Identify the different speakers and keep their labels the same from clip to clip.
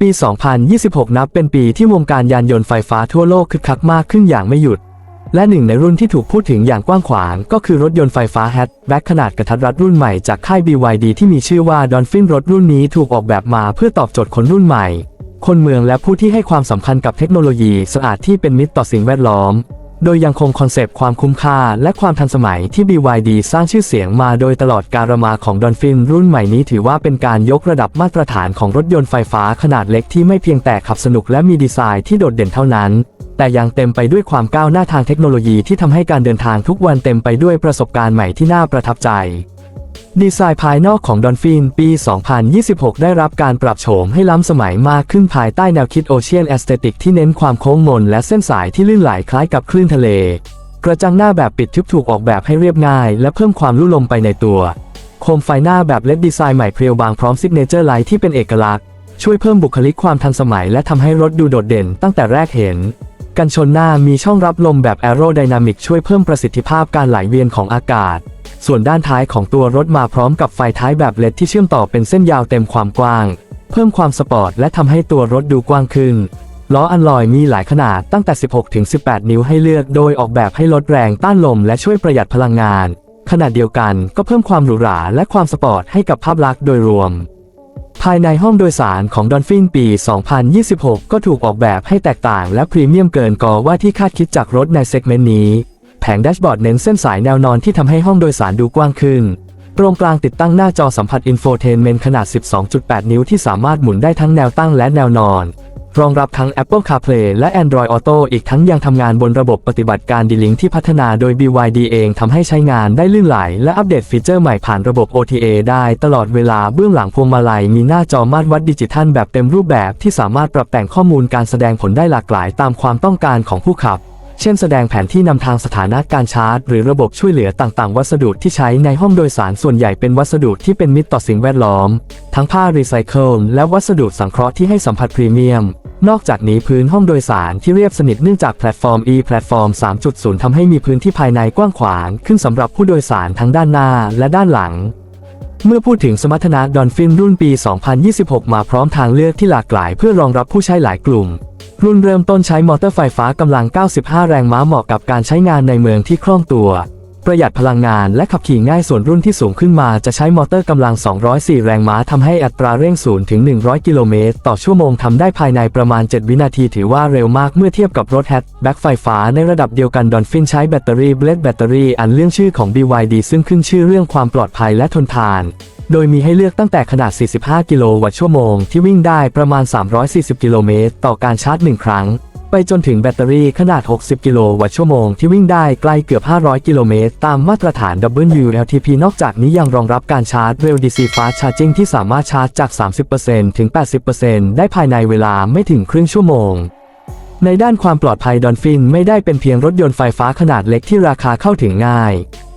Speaker 1: ปี 2026 นับเป็นปีที่วงการยานยนต์ไฟฟ้าทั่วโลกคึกคักมากขึ้นอย่างไม่หยุด และหนึ่งในรุ่นที่ถูกพูดถึงอย่างกว้างขวาง ก็คือรถยนต์ไฟฟ้าแฮทแบ็คขนาดกระทัดรัดรุ่นใหม่จากค่าย BYD ที่มีชื่อว่า Dolphin รถรุ่นนี้ถูกออกแบบมาเพื่อตอบโจทย์คนรุ่นใหม่ คนเมืองและผู้ที่ให้ความสำคัญกับเทคโนโลยีสะอาดที่เป็นมิตรต่อสิ่งแวดล้อม โดยยังคงคอนเซปต์ความคุ้มค่าและความทันสมัยที่ BYD สร้างชื่อเสียงมาโดยตลอดการมาของดอนฟินรุ่นใหม่นี้ถือว่าเป็นการยกระดับมาตรฐานของรถยนต์ไฟฟ้าขนาดเล็กที่ไม่เพียงแต่ขับสนุกและมีดีไซน์ที่โดดเด่นเท่านั้น แต่ยังเต็มไปด้วยความก้าวหน้าทางเทคโนโลยีที่ทำให้การเดินทางทุกวันเต็มไปด้วยประสบการณ์ใหม่ที่น่าประทับใจ ดีไซน์ภายนอกของดอนฟินปี 2026 ได้รับการปรับโฉมให้ล้ำสมัยมากขึ้นภายใต้แนวคิดโอเชียนแอสเตติกที่เน้นความโค้งมนและเส้นสายที่ลื่นไหลคล้ายกับคลื่นทะเล กระจังหน้าแบบปิดทึบถูกออกแบบให้เรียบง่าย และเพิ่มความลุ่ลมไปในตัว โคมไฟหน้าแบบเลดดีไซน์ใหม่เพรียวบางพร้อมซิกเนเจอร์ไลท์ที่เป็นเอกลักษณ์ ช่วยเพิ่มบุคลิกความทันสมัย และทำให้รถดูโดดเด่นตั้งแต่แรกเห็นกันชนหน้ามีช่องรับลมแบบแอโรไดนามิกช่วยเพิ่มประสิทธิภาพการไหลเวียนของอากาศ ส่วนด้านท้ายของตัวรถมาพร้อมกับไฟท้ายแบบเลดที่เชื่อมต่อเป็นเส้นยาวเต็มความกว้าง เพิ่มความสปอร์ตและทำให้ตัวรถดูกว้างขึ้น ล้ออันลอยมีหลายขนาดตั้งแต่ 16ถึง18 นิ้วให้เลือก โดยออกแบบให้ลดแรงต้านลมและช่วยประหยัดพลังงาน ขณะเดียวกันก็เพิ่มความหรูหราและความสปอร์ตให้กับภาพลักษณ์โดยรวมภายในห้องโดยสารของ Dolphin ปี 2026 ก็ถูกออกแบบให้แตกต่างและพรีเมียมเกินกว่าที่คาดคิดจากรถในเซกเมนต์นี้ แผงแดชบอร์ดเน้นเส้นสายแนวนอนที่ทำให้ห้องโดยสารดูกว้างขึ้นตรงกลางติดตั้งหน้าจอสัมผัสอินโฟเทนเมนต์ขนาด 12.8 นิ้วที่สามารถหมุนได้ทั้งแนวตั้งและแนวนอน รองรับทั้ง Apple CarPlay และ Android Auto อีกทั้งยังทำงานบนระบบปฏิบัติการ D-Link ที่พัฒนาโดย BYD เองทำให้ใช้งานได้ลื่นไหล และอัปเดตฟีเจอร์ใหม่ผ่านระบบ OTA ได้ตลอดเวลาเบื้องหลังพวงมาลัยมีหน้าจอมาตรวัดดิจิทัลแบบเต็มรูปแบบที่สามารถปรับแต่งข้อมูลการแสดงผลได้หลากหลายตามความต้องการของผู้ขับ เช่นแสดงแผนที่นำทางสถานะการชาร์จ หรือระบบช่วยเหลือต่างๆ วัสดุที่ใช้ในห้องโดยสารส่วนใหญ่เป็นวัสดุที่เป็นมิตรต่อสิ่งแวดล้อม ทั้งผ้ารีไซเคิลและวัสดุสังเคราะห์ที่ให้สัมผัสพรีเมียม นอกจากนี้พื้นห้องโดยสารที่เรียบสนิทเนื่องจากแพลตฟอร์ม e แพลตฟอร์ม 3.0 ทำให้มีพื้นที่ภายในกว้างขวาง ขึ้นสำหรับผู้โดยสารทั้งด้านหน้าและด้านหลังเมื่อพูดถึงสมรรถนะดอนฟินรุ่นปี 2026 มาพร้อมทางเลือกที่หลากหลายเพื่อรองรับผู้ใช้หลายกลุ่ม รุ่นเริ่มต้นใช้มอเตอร์ไฟฟ้ากำลัง 95 แรงม้าเหมาะกับการใช้งานในเมืองที่คล่องตัว ประหยัดพลังงานและขับขี่ง่ายส่วนรุ่นที่สูงขึ้นมาจะใช้มอเตอร์กำลัง 204 แรงม้าทำให้อัตราเร่ง0ถึง 100 กิโลเมตรต่อชั่วโมงทำได้ภายในประมาณ 7 วินาทีถือว่าเร็วมากเมื่อเทียบกับรถแฮทแบ็คไฟฟ้าในระดับเดียวกันดอนฟินใช้แบตเตอรี่เบลดแบตเตอรี่อันเรื่องชื่อของ BYD ซึ่งขึ้นชื่อเรื่องความปลอดภัยและทนทาน โดยมีให้เลือกตั้งแต่ขนาด 45 กิโลวัตต์ชั่วโมงที่วิ่งได้ประมาณ 340 กิโลเมตรต่อการชาร์จ 1 ครั้ง ไปจนถึงแบตเตอรี่ขนาด 60 กิโลวัตต์ชั่วโมงที่วิ่งได้ไกลเกือบ 500 กิโลเมตรตามมาตรฐาน WLTP นอกจากนี้ยังรองรับการชาร์จเร็ว DC Fast Charging ที่สามารถชาร์จจาก 30%ถึง 80%ได้ภายในเวลาไม่ถึงครึ่งชั่วโมงในด้านความปลอดภัยดอนฟินไม่ได้เป็นเพียงรถยนต์ไฟฟ้าขนาดเล็กที่ราคาเข้าถึงง่าย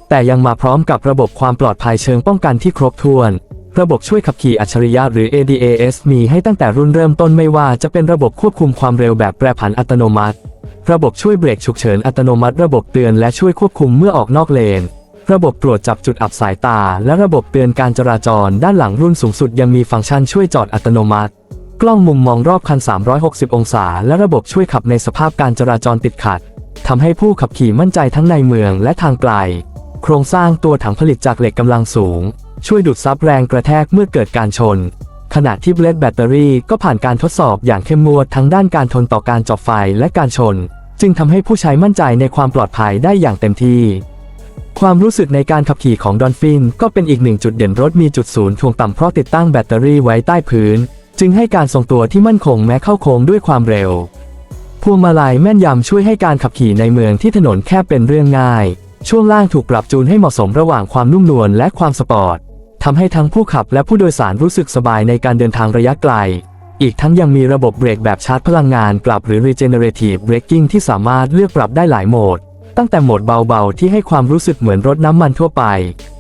Speaker 1: แต่ยังมาพร้อมกับระบบความปลอดภัยเชิงป้องกันที่ครบถ้วน ระบบช่วยขับขี่อัจฉริยะหรือ ADAS มีให้ตั้งแต่รุ่นเริ่มต้นไม่ว่าจะเป็นระบบควบคุมความเร็วแบบแปรผันอัตโนมัติ ระบบช่วยเบรกฉุกเฉินอัตโนมัติ ระบบเตือนและช่วยควบคุมเมื่อออกนอกเลน ระบบตรวจจับจุดอับสายตา และระบบเตือนการจราจร ด้านหลังรุ่นสูงสุดยังมีฟังก์ชันช่วยจอดอัตโนมัติ กล้องมุมมองรอบคัน 360 องศา และระบบช่วยขับในสภาพการจราจรติดขัดทำให้ผู้ขับขี่มั่นใจทั้งในเมืองและทางไกล โครงสร้างตัวถังผลิตจากเหล็กกำลังสูง ช่วยดูดซับแรงกระแทกเมื่อเกิดการชน ขณะที่เบลดแบตเตอรี่ก็ผ่านการทดสอบอย่างเข้มงวดทั้งด้านการทนต่อการจาะไฟและการชน จึงทำให้ผู้ใช้มั่นใจในความปลอดภัยได้อย่างเต็มที่ ความรู้สึกในการขับขี่ของดอนฟินก็เป็นอีกหนึ่งจุดเด่นรถมีจุดศูนย์ถ่วงต่ำเพราะติดตั้งแบตเตอรี่ไว้ใต้พื้น จึงให้การทรงตัวที่มั่นคงแม้เข้าโค้งด้วยความเร็วพวงมาลัยแม่นยำช่วยให้การขับขี่ในเมืองที่ถนนแคบเป็นเรื่องง่าย ช่วงล่างถูกปรับจูนให้เหมาะสมระหว่างความนุ่มนวลและความสปอร์ตทำให้ทั้งผู้ขับและผู้โดยสารรู้สึกสบายในการเดินทางระยะไกล อีกทั้งยังมีระบบเบรกแบบชาร์จพลังงานกลับหรือ regenerative braking ที่สามารถเลือกปรับได้หลายโหมด ตั้งแต่โหมดเบาๆ ที่ให้ความรู้สึกเหมือนรถน้ำมันทั่วไป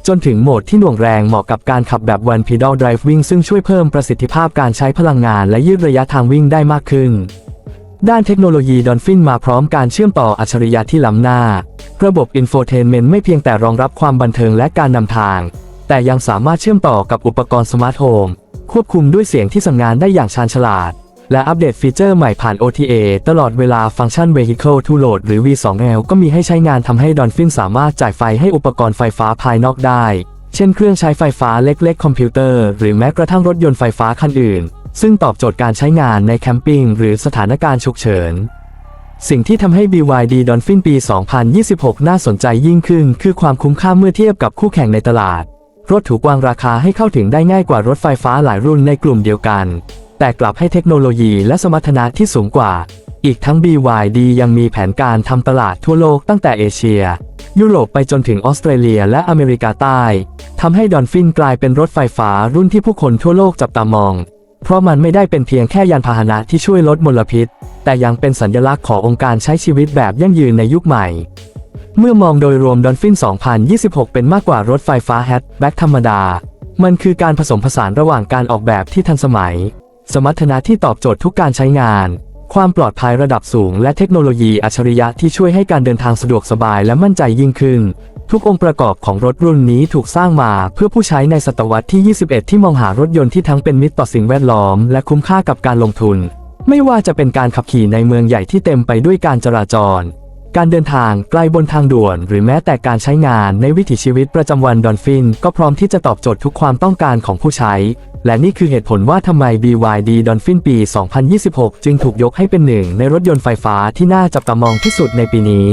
Speaker 1: จนถึงโหมดที่หน่วงแรงเหมาะกับการขับแบบ one pedal driving ซึ่งช่วยเพิ่มประสิทธิภาพการใช้พลังงานและยืดระยะทางวิ่งได้มากขึ้น ด้านเทคโนโลยีดอนฟินมาพร้อมการเชื่อมต่ออัจฉริยะที่ล้ำหน้า ระบบอินโฟเทนเมนต์ไม่เพียงแต่รองรับความบันเทิงและการนำทาง แต่ยังสามารถเชื่อมต่อกับอุปกรณ์สมาร์ทโฮมควบคุมด้วยเสียงที่สั่งงานได้อย่างชาญฉลาด และอัปเดตฟีเจอร์ใหม่ผ่าน OTA ตลอดเวลาฟังก์ชัน Vehicle to Load หรือ V2L ก็มีให้ใช้งานทำให้ Dolphin สามารถจ่ายไฟให้อุปกรณ์ไฟฟ้าภายนอกได้ เช่นเครื่องใช้ไฟฟ้าเล็กๆ คอมพิวเตอร์ หรือแม้กระทั่งรถยนต์ไฟฟ้าคันอื่น ซึ่งตอบโจทย์การใช้งานในแคมปิ้งหรือสถานการณ์ฉุกเฉิน สิ่งที่ทำให้ BYD Dolphin ปี 2026 น่าสนใจยิ่งขึ้น คือความคุ้มค่าเมื่อเทียบกับคู่แข่งในตลาด รถถูกวางราคาให้เข้าถึงได้ง่ายกว่ารถไฟฟ้าหลายรุ่นในกลุ่มเดียวกัน แต่กลับให้เทคโนโลยีและสมรรถนะที่สูงกว่า อีกทั้ง BYD ยังมีแผนการทำตลาดทั่วโลกตั้งแต่เอเชีย ยุโรปไปจนถึงออสเตรเลียและอเมริกาใต้ทำให้ดอนฟินกลายเป็นรถไฟฟ้ารุ่นที่ผู้คนทั่วโลกจับตามอง เพราะมันไม่ได้เป็นเพียงแค่ยานพาหนะที่ช่วยลดมลพิษ แต่ยังเป็นสัญลักษณ์ขององค์การใช้ชีวิตแบบยั่งยืนในยุคใหม่ เมื่อมองโดยรวมดอนฟิน 2026 เป็นมากกว่ารถไฟฟ้าแฮทแบ็กธรรมดา มันคือการผสมผสานระหว่างการออกแบบที่ทันสมัย สมรรถนะที่ตอบโจทย์ทุกการใช้งาน ความปลอดภัยระดับสูง และเทคโนโลยีอัจฉริยะที่ช่วยให้การเดินทางสะดวกสบายและมั่นใจยิ่งขึ้น ทุกองค์ประกอบของรถรุ่นนี้ถูกสร้างมาเพื่อผู้ใช้ในศตวรรษที่ 21 ที่มองหารถยนต์ที่ทั้งเป็นมิตรต่อสิ่งแวดล้อม และคุ้มค่ากับการลงทุน ไม่ว่าจะเป็นการขับขี่ในเมืองใหญ่ที่เต็มไปด้วยการจราจร การเดินทางไกลบนทางด่วน หรือแม้แต่การใช้งานในวิถีชีวิตประจำวันดอนฟิน ก็พร้อมที่จะตอบโจทย์ทุกความต้องการของผู้ใช้ และนี่คือเหตุผลว่าทำไม BYD Dolphin ปี 2026 จึงถูกยกให้เป็นหนึ่งในรถยนต์ไฟฟ้าที่น่าจับตามองที่สุดในปีนี้